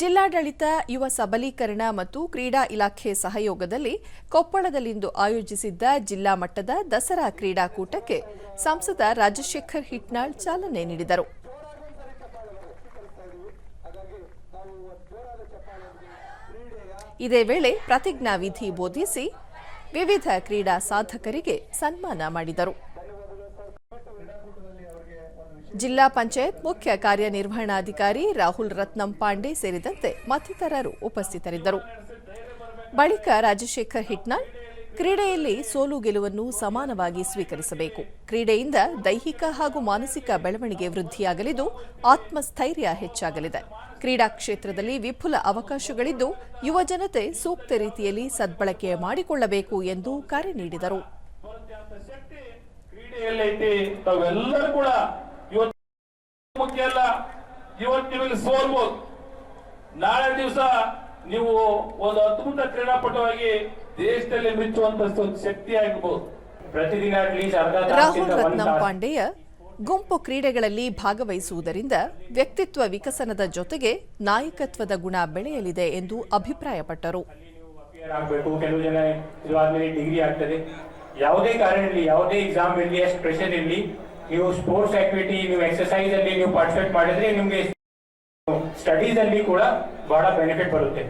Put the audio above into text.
ಜಿಲ್ಲಾಡಳಿತ, ಯುವ ಸಬಲೀಕರಣ ಮತ್ತು ಕ್ರೀಡಾ ಇಲಾಖೆ ಸಹಯೋಗದಲ್ಲಿ ಕೊಪ್ಪಳದಲ್ಲಿಂದು ಆಯೋಜಿಸಿದ್ದ ಜಿಲ್ಲಾ ಮಟ್ಟದ ದಸರಾ ಕ್ರೀಡಾಕೂಟಕ್ಕೆ ಸಂಸದ ರಾಜಶೇಖರ್ ಹಿಟ್ನಾಳ್ ಚಾಲನೆ ನೀಡಿದರು. ಇದೇ ವೇಳೆ ಪ್ರತಿಜ್ಞಾ ವಿಧಿ ಬೋಧಿಸಿ ವಿವಿಧ ಕ್ರೀಡಾ ಸಾಧಕರಿಗೆ ಸನ್ಮಾನ ಮಾಡಿದರು. ಜಿಲ್ಲಾ ಪಂಚಾಯತ್ ಮುಖ್ಯ ಕಾರ್ಯನಿರ್ವಹಣಾಧಿಕಾರಿ ರಾಹುಲ್ ರತ್ನಂ ಪಾಂಡೆ ಸೇರಿದಂತೆ ಮತ್ತಿತರರು ಉಪಸ್ಥಿತರಿದ್ದರು. ಬಳಿಕ ರಾಜಶೇಖರ್ ಹಿಟ್ನಾಳ್ ಕ್ರೀಡೆಯಲ್ಲಿ ಸೋಲು ಗೆಲುವನ್ನು ಸಮಾನವಾಗಿ ಸ್ವೀಕರಿಸಬೇಕು. ಕ್ರೀಡೆಯಿಂದ ದೈಹಿಕ ಹಾಗೂ ಮಾನಸಿಕ ಬೆಳವಣಿಗೆ ವೃದ್ಧಿಯಾಗಲಿದ್ದು ಆತ್ಮಸ್ಥೈರ್ಯ ಹೆಚ್ಚಾಗಲಿದೆ. ಕ್ರೀಡಾ ಕ್ಷೇತ್ರದಲ್ಲಿ ವಿಪುಲ ಅವಕಾಶಗಳಿದ್ದು ಯುವ ಜನತೆ ಸೂಕ್ತ ರೀತಿಯಲ್ಲಿ ಸದ್ಬಳಕೆ ಮಾಡಿಕೊಳ್ಳಬೇಕು ಎಂದು ಕರೆ ನೀಡಿದರು ಶಕ್ತಿ ಕ್ರೀಡೆಯಲ್ಲೈತಿ ತಾವೆಲ್ಲರೂ ಕೂಡ ಇವತ್ತು ಮುಖ್ಯ ಅಲ್ಲ. ಇವತ್ತು ನಿಮಗೆ ಸೋಲ್ಬೋದು ನಾಳೆ ದಿವಸ ನೀವು ಒಂದು ಅದ್ಭುತ ಕ್ರೀಡಾಪಟುವಾಗಿ ದೇಶದಲ್ಲಿ ಮೆಚ್ಚುವಂತ ಒಂದು ಶಕ್ತಿ ಆಗಬಹುದು ಪ್ರತಿದಿನ ರಾಹುಲ್ ರತ್ನಂ ಪಾಂಡೆಯ ಗುಂಪು ಕ್ರೀಡೆಗಳಲ್ಲಿ ಭಾಗವಹಿಸುವುದರಿಂದ ವ್ಯಕ್ತಿತ್ವ ವಿಕಸನದ ಜೊತೆಗೆ ನಾಯಕತ್ವದ ಗುಣ ಬೆಳೆಯಲಿದೆ ಎಂದು ಅಭಿಪ್ರಾಯಪಟ್ಟರು. ಕೆಲವು ಜನ ಇದು ಆದ್ಮೇಲೆ ಡಿಗ್ರಿ ಆಗ್ತದೆ. ಯಾವುದೇ ಕಾರಣ ಇರಲಿ ಯಾವುದೇ ಎಕ್ಸಾಮ್ ಇರಲಿ ಎಷ್ಟು ಪ್ರೆಷರ್ ಇರಲಿ ನೀವು ಸ್ಪೋರ್ಟ್ಸ್ ಆಕ್ಟಿವಿಟಿ ನೀವು ಎಕ್ಸರ್ಸೈಸ್ ಅಲ್ಲಿ ನೀವು ಪಾರ್ಟಿಸಿಪೇಟ್ ಮಾಡಿದ್ರೆ ನಿಮಗೆ ಸ್ಟಡೀಸ್ ಅಲ್ಲಿ ಕೂಡ ಬಹಳ ಬೆನಿಫಿಟ್ ಬರುತ್ತೆ.